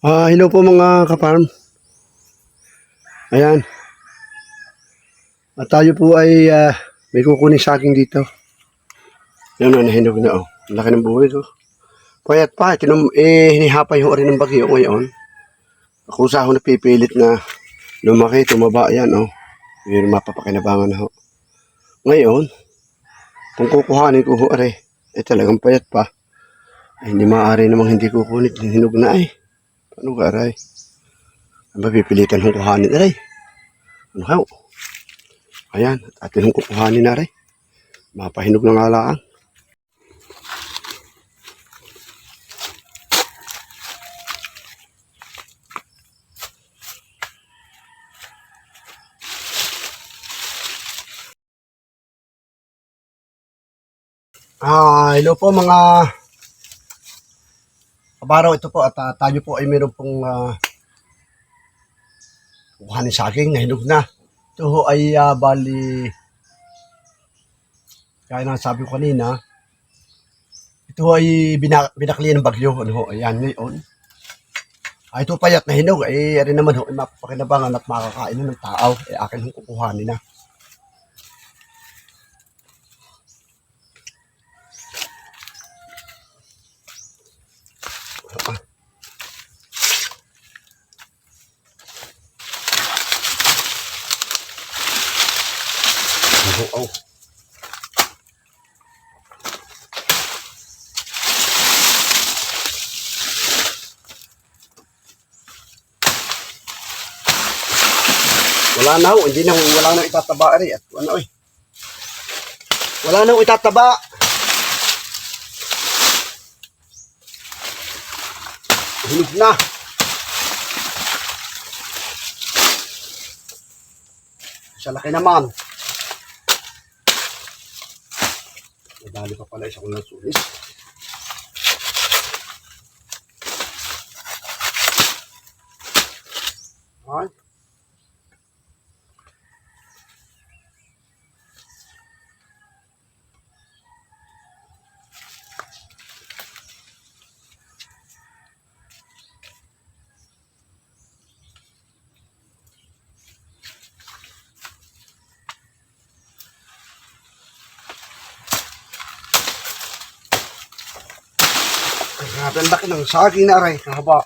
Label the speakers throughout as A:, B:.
A: Ah, hello po mga kaparm. Ayan. At tayo po ay ah, may kukunin sa akin dito. Yan na, nahinog na oh. Ang Laki ng buhay ko. Payat pa, tinum, eh, hinihapay ho rin ng bagyo ngayon. Akusa ako napipilit na lumaki, tumaba, yan oh. Pero mapapakinabangan na ho. Ngayon, kung kukuhanin ko ho, are, eh talagang payat pa. Ay, hindi maaari namang hindi kukunin, hinog na eh. Ano ka, aray? Mapipilitan kong kuhanin, aray. Ano ka? Ayan, at atin kong kukuhanin, aray. Mapahinog ng alaan. Ah, hello po mga Kabaraw, ito po at ah, tayo po ay meron pong uh, kukuhanin sa akin na na. Ito ho ay ah, bali kaya na sabi ko kanina ito ay binak binakli ng bagyo. Ano ho, ayan ngayon. Ah, ito payat na hinog. Eh, rin naman ho, ay mapapakinabangan at makakain ng tao. Eh, akin hong kukuhanin na. Wala na ho, hindi na ho, wala na itataba rin. At ano eh. Wala na ho itataba. Hinog na. Sa laki naman. Nadali pa pala isa ko ng. Ay. Ang laki ng saging na aray. Ang haba.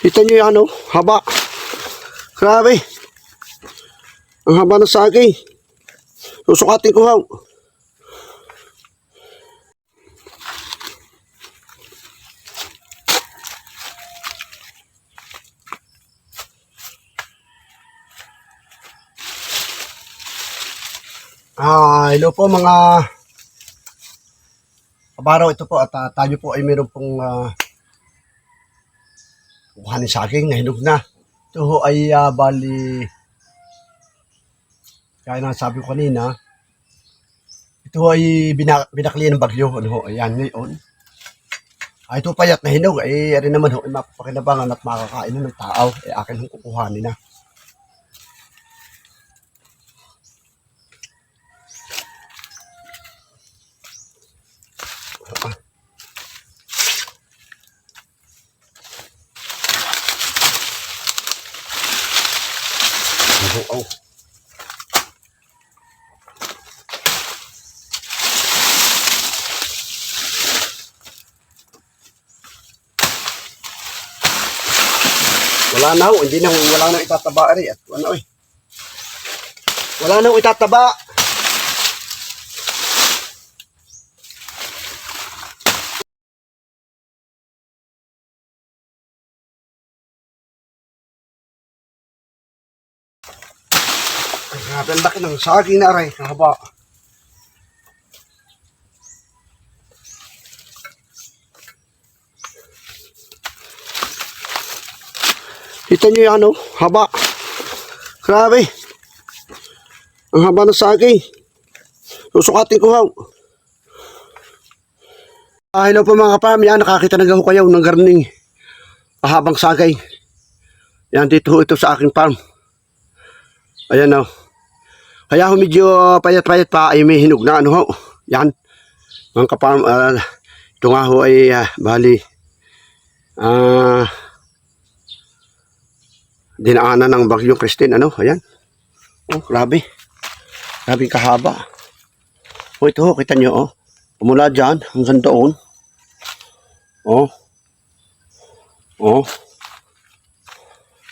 A: Kita nyo yung ano, haba. Grabe. Ang haba ng saging. Susukatin ko haw. Ah, hello po mga kabaraw. Ito po at ah, tayo po ay meron pong uh, kukuhanin sa akin na hinog na. Ito ho ay ah, bali kaya na sabi ko kanina ito ho ay binak binakli ng bagyo. Ano ho, ayan ngayon. Ah, ito payat na hinog. Eh, rin naman ho, ay mapapakinabangan at makakain ng tao. Eh, akin hong kukuhanin na. Oh, oh. Wala na ho, hindi na wala na itataba rin. At ano eh. Wala na ho itataba. Grabe ang laki ng saging na aray. Ang haba. Kita nyo yung ano, haba. Grabe. Ang haba ng saging. Susukatin ko haw. Ah, hello po mga kapam. Yan, nakakita na ho kayo ng garning. Mahabang sagay. Yan, dito ito sa aking farm. Ayan o. Kaya ho medyo payat-payat pa ay may hinog na ano ho. Yan. Mga kapam, ah, ito nga ho ay ah, bali ah dinaanan ng bagyong Christine ano. Ayan. Oh, grabe. Grabe kahaba. Oh, ito ho, kita nyo oh. Mula dyan hanggang doon. Oh. Oh.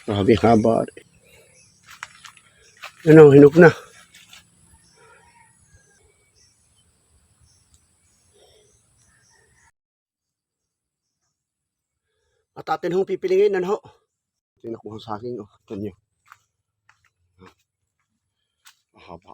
A: Grabe haba. Ano, hinog na. At atin hong pipilingin, ano ho? Ko sa akin, oh. Ito nyo. Mahaba.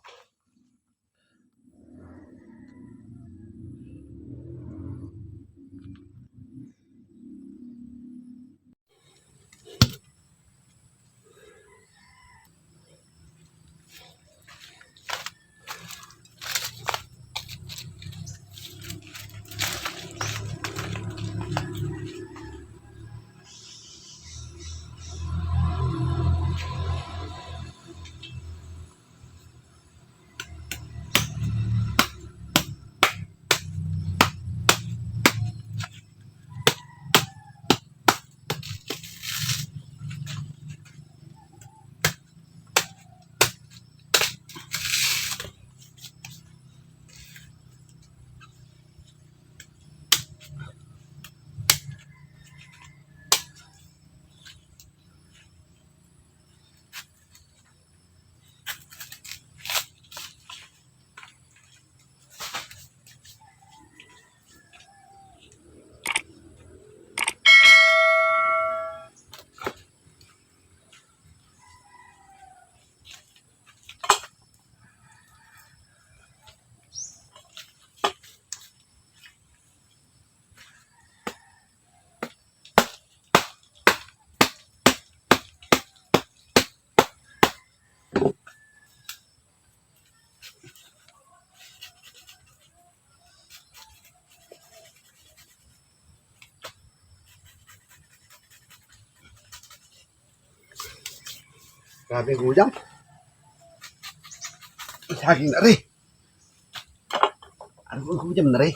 A: Grabe ang guyam. Saging na rin. Ano guyam na rin?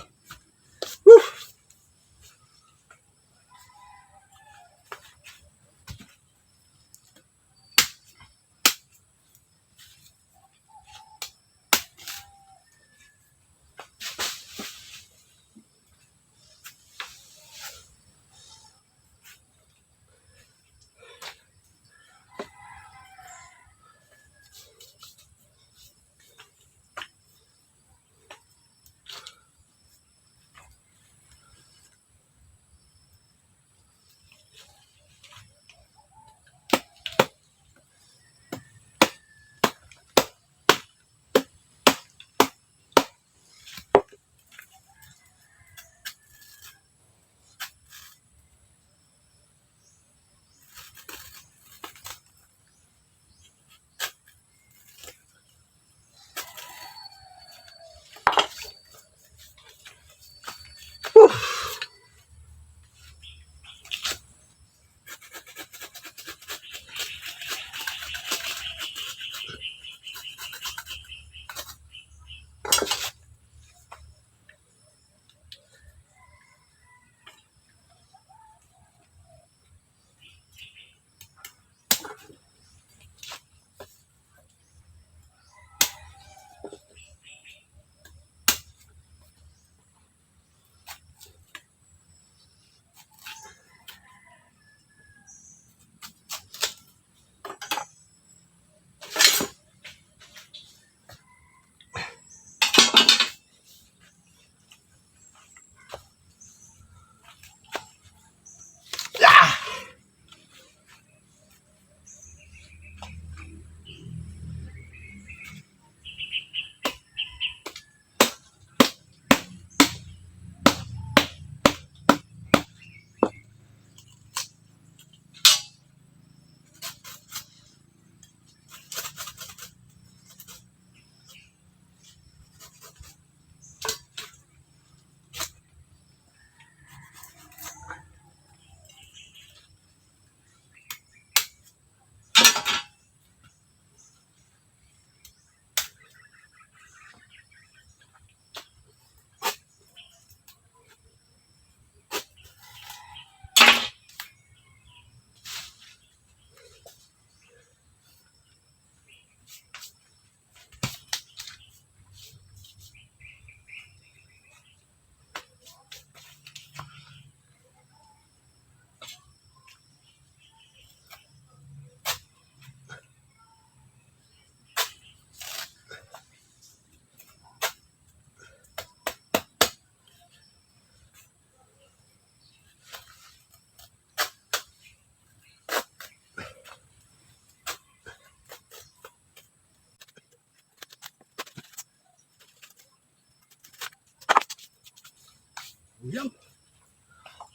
A: Guyam.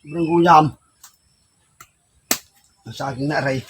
A: Sobrang guyam. Sa aking naray.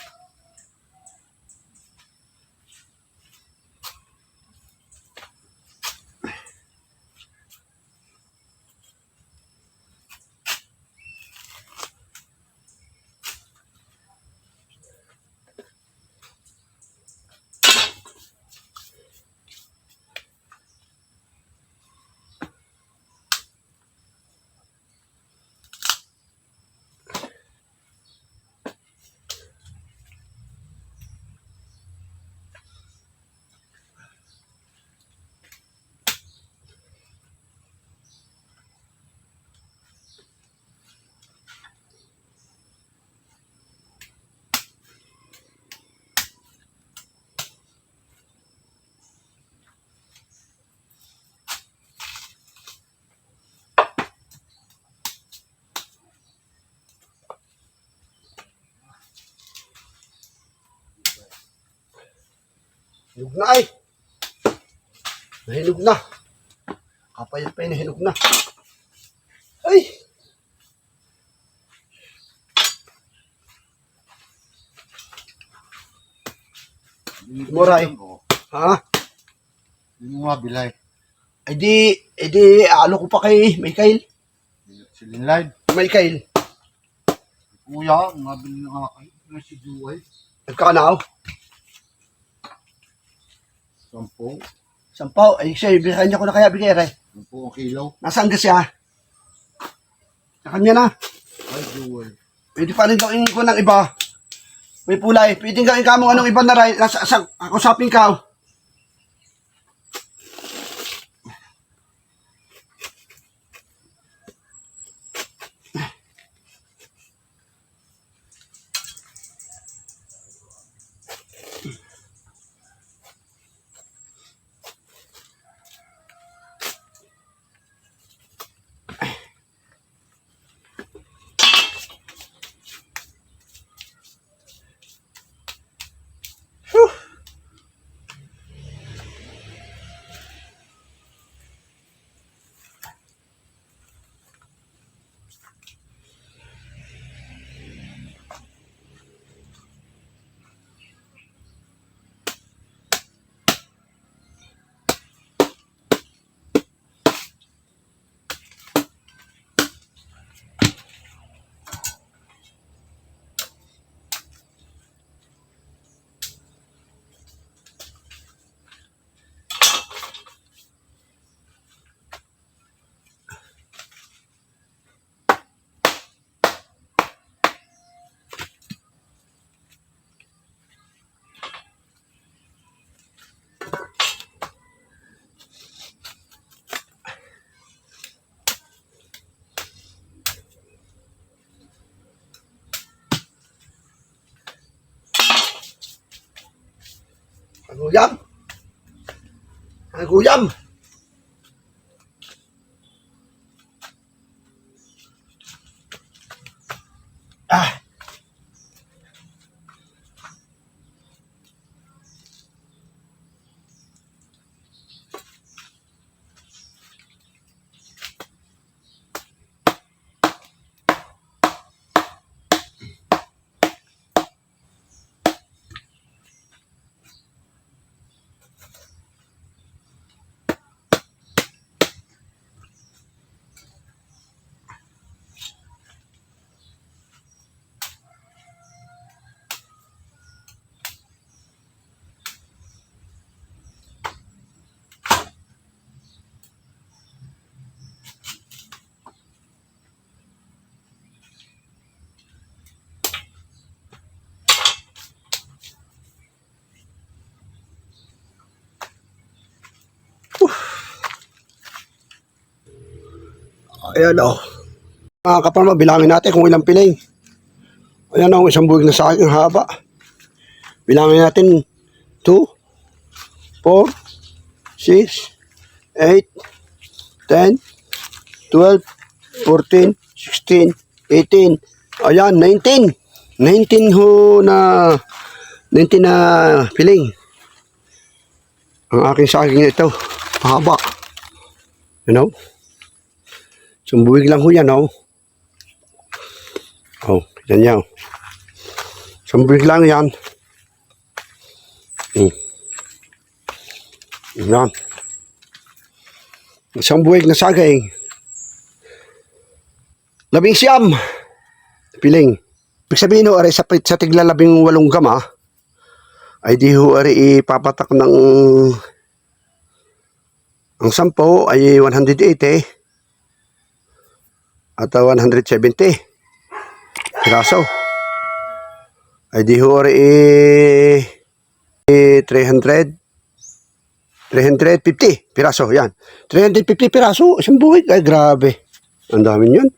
A: Hinog na ay. Nahinog na. Kapayat pa yun, nahinog na. Ay! Muray. Ha?
B: Yung mga bilay.
A: Eh di, eh di, ano ko pa kay Michael?
B: Si Linline.
A: Michael,
B: Kuya, mabili na nga kayo. Si Juway?
A: nagkakanaw.
B: Sampo.
A: Sampaw, ay siya, kanya ko na kaya bigay rin.
B: Sampo ang kilo.
A: Nasaan ka siya? Sa kanya na.
B: Ay, Juway.
A: Pwede pa rin gawin ko ng iba. May pulay. Pwede gawin ka mo anong iba na rin. Nasa, sa, ako shopping ka. oh. Ang guyam. Ang guyam. Ah. Ayan o. Mga kapalma, bilangin natin kung ilang piling. Ayan o, isang buwig na sa akin, haba. Bilangin natin 2, 4, 6, 8, 10, 12, 14, 16, 18, ayan, 19. 19 ho na 19 na piling. Ang aking saging ito, haba. You know? Isang buwig lang ho yan, oh. Oh, yan yan. Isang buwig lang yan. Hmm. Yan. Isang buwig na saging. Labing siyam. Piling. Ibig sabihin ho, aray, sa, sa tigla labing walong gama, ay di ho, aray, ipapatak ng ang sampo ay 180 at ah, 170 piraso. Ay di ho, aray, eh, 300 350 piraso, yan. 350 piraso, isang buwig. Ay, grabe. Ang dami yun.